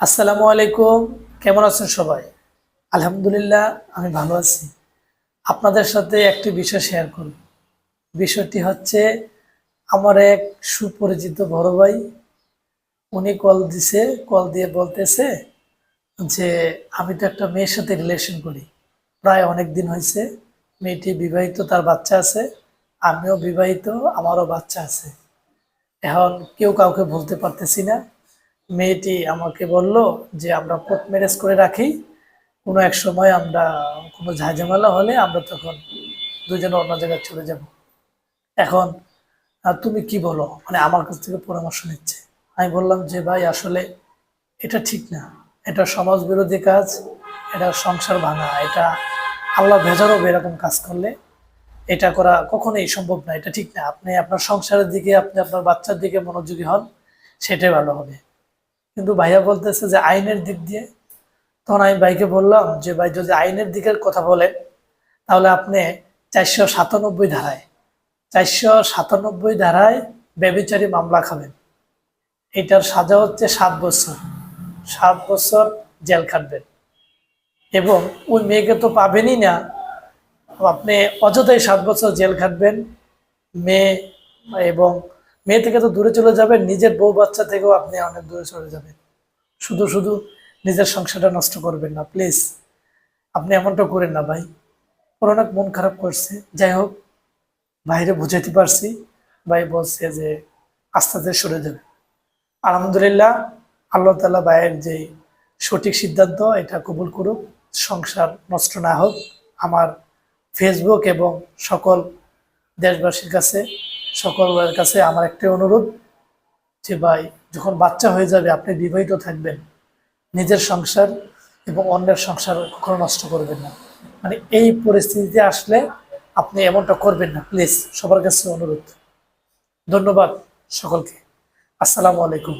আসসালামু আলাইকুম। কেমন আছেন সবাই? আলহামদুলিল্লাহ, আমি ভালো আছি। আপনাদের সাথে একটি বিষয় শেয়ার করব। বিষয়টি হচ্ছে, আমার এক সুপরিচিত বড় ভাই, উনি কল দিছে কল দিয়ে বলতেছে যে, আমি তো একটা মেয়ের সাথে রিলেশন করি। প্রায় অনেক দিন হয়েছে, মেয়েটি বিবাহিত, তার বাচ্চা আছে, আমিও বিবাহিত, আমারও বাচ্চা আছে। এখন কেউ কাউকে বলতে পারতেছি না। মেয়েটি আমাকে বলল যে, আমরা কোর্ট ম্যারেজ করে রাখি। কোনো এক সময় আমরা কোনো ঝাঁঝামেলা হলে আমরা তখন দুজনে অন্য জায়গায় চলে যাব। এখন তুমি কি বলো? মানে আমার কাছ থেকে পরামর্শ নিচ্ছে। আমি বললাম যে, ভাই, আসলে এটা ঠিক না। এটা সমাজ বিরোধী কাজ। এটা সংসার ভাঙা। এটা আল্লাহ ভেজারও এরকম কাজ করলে এটা করা কখনোই সম্ভব না। এটা ঠিক না। আপনি আপনার সংসারের দিকে, আপনি আপনার বাচ্চার দিকে মনোযোগী হন। সেটাই ভালো হবে। কিন্তু ভাইয়া বলতেছে যে আইনের দিক দিয়ে, তখন আমি ভাইকে বললাম যে ভাই যদি আইনের দিকের কথা বলেন, তাহলে আপনি চারশো সাতানব্বই ধারায়, চারশো সাতানব্বই ধারায় ব্যবিচারী মামলা খাবেন। এটার সাজা হচ্ছে সাত বছর সাত বছর জেল খাটবেন। এবং ওই মেয়েকে তো পাবেনই না। আপনি অযথাই সাত বছর জেল খাটবেন, মেয়ে এবং মেয়ে থেকে তো দূরে চলে যাবেন নিজের বউ বাচ্চা থেকেও আপনি অনেক দূরে চলে যাবেন। শুধু শুধু নিজের সংসারটা নষ্ট করবেন না প্লিজ আপনি এমনটা করেন না ভাই। ওর অনেক মন খারাপ করছে। যাই হোক বাইরে বুঝাইতে পারছি। ভাই বলছে যে আস্তে সরে যাবে। আলহামদুলিল্লাহ, আল্লাহ তালা ভাইয়ের যে সঠিক সিদ্ধান্ত, এটা কবুল করুক। সংসার নষ্ট না হোক। আমার ফেসবুক এবং সকল দেশবাসীর কাছে সকলের কাছে আমার একটাই অনুরোধ যে ভাই, যখন বাচ্চা হয়ে যাবে, আপনি বিবাহিত থাকবেন। নিজের সংসার এবং অন্যের সংসার কখনো নষ্ট করবেন না। মানে এই পরিস্থিতিতে আসলে আপনি এমনটা করবেন না। প্লিজ, সবার কাছে অনুরোধ। ধন্যবাদ সকলকে। আসসালামু আলাইকুম।